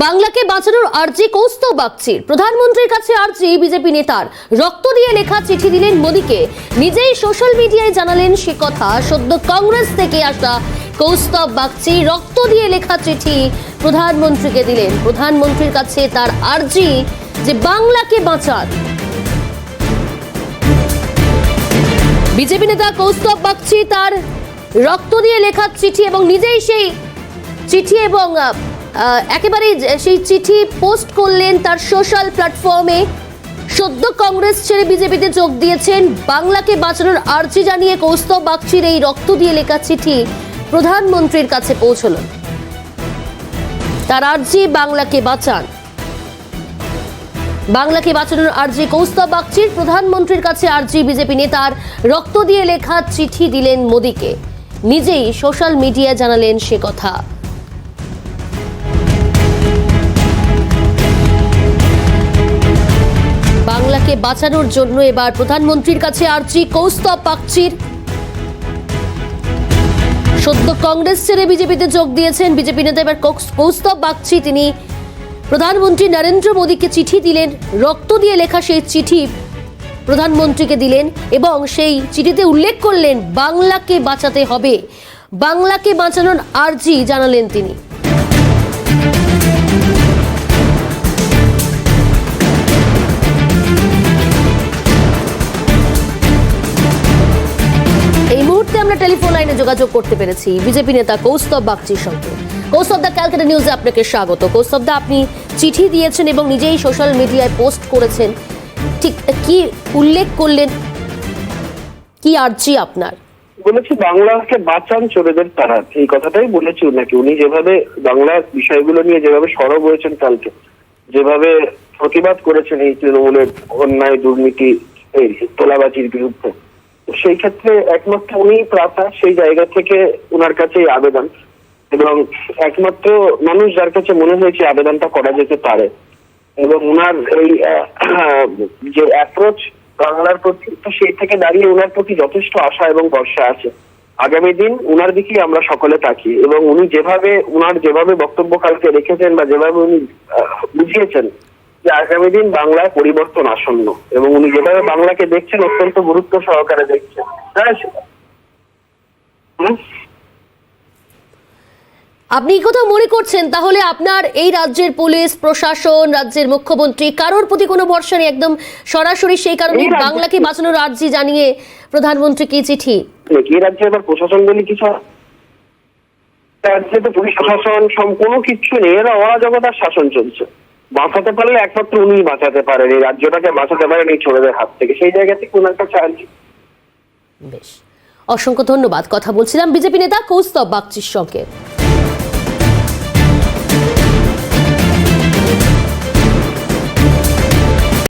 বাংলাকে বাঁচানোর আর্জি কৌস্তব বাগচির প্রধানমন্ত্রীর কাছে আর্জি বিজেপি নেতার। রক্ত দিয়ে লেখা চিঠি দিলেন মোদীকে। নিজেই সোশ্যাল মিডিয়ায় জানালেন সে কথা। সদ্য কংগ্রেস থেকে আসা কৌস্তব বাগচি রক্ত দিয়ে লেখা চিঠি প্রধানমন্ত্রীকে দিলেন। প্রধানমন্ত্রীর কাছে তার আর্জি যে বাংলাকে বাঁচান। বিজেপি নেতা কৌস্তব বাগচি তার রক্ত দিয়ে লেখা চিঠি এবং নিজেই সেই চিঠি এবং একেবারে সেই চিঠি পোস্ট করলেন তার সোশ্যাল প্ল্যাটফর্মে। সদ্য কংগ্রেস ছেড়ে বিজেপিতে যোগ দিয়েছেন। বাংলাকে বাঁচানোর আর্জি জানিয়ে কৌস্তব বাগচির এই রক্ত দিয়ে লেখা চিঠি প্রধানমন্ত্রীর কাছে পৌঁছল। তার আর্জি, বাংলাকে বাঁচান। বাংলাকে বাঁচানোর আর্জি কৌস্তব বাগচির। প্রধানমন্ত্রীর কাছে আর্জি বিজেপি নেতার রক্ত দিয়ে লেখা চিঠি দিলেন মোদীকে। নিজেই সোশ্যাল মিডিয়া জানালেন সে কথা। বাংলাকে বাঁচানোর জন্য এবার প্রধানমন্ত্রীর কাছে আর্জি কৌস্তব বাগচির সদ্য কংগ্রেস ছেড়ে বিজেপিতে যোগ দিয়েছেন বিজেপি নেতা এবার কৌস্তব বাগচি তিনি প্রধানমন্ত্রী নরেন্দ্র মোদীকে চিঠি দিলেন, রক্ত দিয়ে লেখা সেই চিঠি প্রধানমন্ত্রীকে দিলেন এবং সেই চিঠিতে উল্লেখ করলেন, বাংলাকে বাঁচাতে হবে। বাংলাকে বাঁচানোর আর্জি জানালেন তিনি। আমরা টেলিফোন লাইনে যোগাযোগ করতে পেরেছি। বিজেপি নেতা কৌস্তব বাগচির সঙ্গে। কৌস্তব দা ক্যালকাটা নিউজে আপনাকে স্বাগত। কৌস্তব দা আপনি চিঠি দিয়েছেন এবং নিজেই সোশ্যাল মিডিয়ায় পোস্ট করেছেন। ঠিক, কি উল্লেখ করলেন? কি আর্জি আপনার? বলেছি, বাংলাকে বাঁচান চোরেদের তারা। এই কথাটাই বলেছি উনাকে। উনি যেভাবে বাংলার বিষয়গুলো নিয়ে যেভাবে সরব হয়েছেন কালকে, যেভাবে প্রতিবাদ করেছেন এই তৃণমূলের অন্যায় দুর্নীতি তোলাবাজির বিরুদ্ধে সেই ক্ষেত্রে একমাত্র উনি প্রাতা, সেই জায়গা থেকে উনার কাছে আবেদন। এবং একমাত্র মানুষ যার কাছে মনে হয়েছে আবেদনটা করা যেতে পারে। এবং উনার এই যে অ্যাপ্রোচ বাংলার প্রতি, তো সেই থেকে দাঁড়িয়ে উনার প্রতি যথেষ্ট আশা এবং ভরসা আছে। আগামী দিন উনার দিকেই আমরা সকলে থাকি এবং উনি যেভাবে, উনার যেভাবে বক্তব্য কালকে রেখেছেন বা যেভাবে উনি বুঝিয়েছেন যে আগামী দিন বাংলায় পরিবর্তন আসন্ন। এবং উনি যেভাবে বাংলাকে দেখছেন অত্যন্ত গুরুত্ব সহকারে দেখছেন। হ্যাঁ? আপনি এই কথা মনে করছেন তাহলে আপনার এই রাজ্যের পুলিশ প্রশাসন রাজ্যের মুখ্যমন্ত্রী কারোর প্রতি কোনো ভরসা নেই? একদম সরাসরি সেই কারণে বাংলাকে বাঁচানোর আর্জি জানিয়ে প্রধানমন্ত্রী কি চিঠি? এই রাজ্যে এবার প্রশাসন বলে কিছু রাজ্যে তো পুলিশ প্রশাসন কোনো কিচ্ছু নেই। এরা অরাজকতার শাসন চলছে। বাঁচাতে পারলে একমাত্র উনি বাঁচাতে পারেন। এই রাজ্যটাকে বাঁচাতে পারেন এই ছোড়দের হাত থেকে। সেই জায়গা থেকে ওনার কাছে আর্জি বেশ। অসংখ্য ধন্যবাদ। কথা বলছিলাম বিজেপি নেতা কৌস্তব বাগচির সঙ্গে।